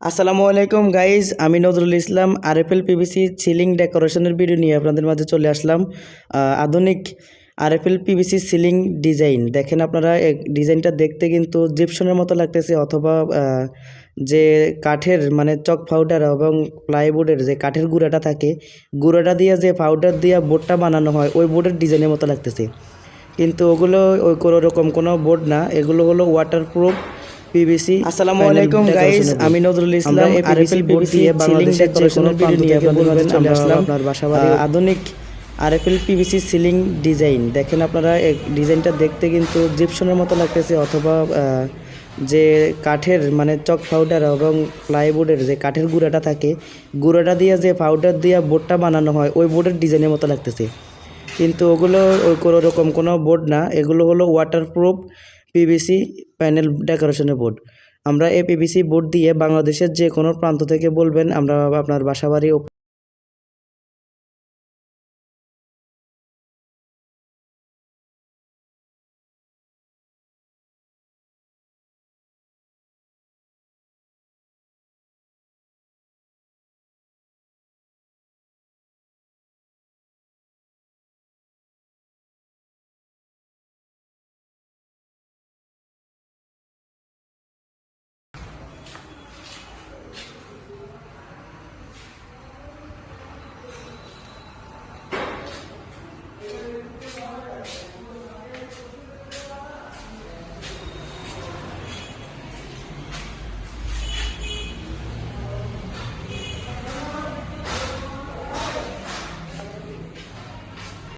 আসসালামু আলাইকুম গাইজ আমি নজরুল ইসলাম আরএফএল পিভিসি সিলিং ডেকোরেশনের ভিডিও নিয়ে আপনাদের মাঝে চলে আসলাম। আধুনিক আরএফএল পিভিসি সিলিং ডিজাইন দেখেন আপনারা ডিজাইনটা দেখতে কিন্তু জিপসনের মতো লাগতেছে, অথবা যে কাঠের মানে চক পাউডার এবং প্লাইবোর্ডের যে কাঠের গুঁড়াটা থাকে, গুঁড়াটা দিয়ে যে পাউডার দিয়ে বোর্ডটা বানানো হয়, ওই বোর্ডের ডিজাইনের মতো লাগতেছে। কিন্তু ওগুলো ওই কোনো রকম কোনো বোর্ড না, এগুলো হলো ওয়াটারপ্রুফ পিভিসি আসসালামু আলাইকুম গাইস আমি নজরুল ইসলাম আরএফএল পিভিসি বাংলাদেশের যে কোনো ভিডিও নিয়ে আপনাদের চলে আসলাম। আপনার বাসা বাড়ি আধুনিক আরএফএল পিভিসি সিলিং ডিজাইন দেখেন আপনারা এই ডিজাইনটা দেখতে কিন্তু জিপসনের মতো লাগতেছে অথবা যে কাঠের মানে চক পাউডার এবং প্লাইবোর্ডের যে কাঠের গুঁড়াটা থাকে গুঁড়াটা দিয়ে যে পাউডার দিয়ে বোর্ডটা বানানো হয় ওই বোর্ডের ডিজাইনের মতো লাগতেছে। কিন্তু ওগুলো ওই কোনো রকম কোনো বোর্ড না এগুলো হলো ওয়াটারপ্রুফ পিভিসি প্যানেল ডেকোরেশনের বোর্ড। আমরা এই পিভিসি বোর্ড দিয়ে বাংলাদেশের যে কোনো প্রান্ত থেকে বলবেন, আমরা আপনার বাসাবাড়ি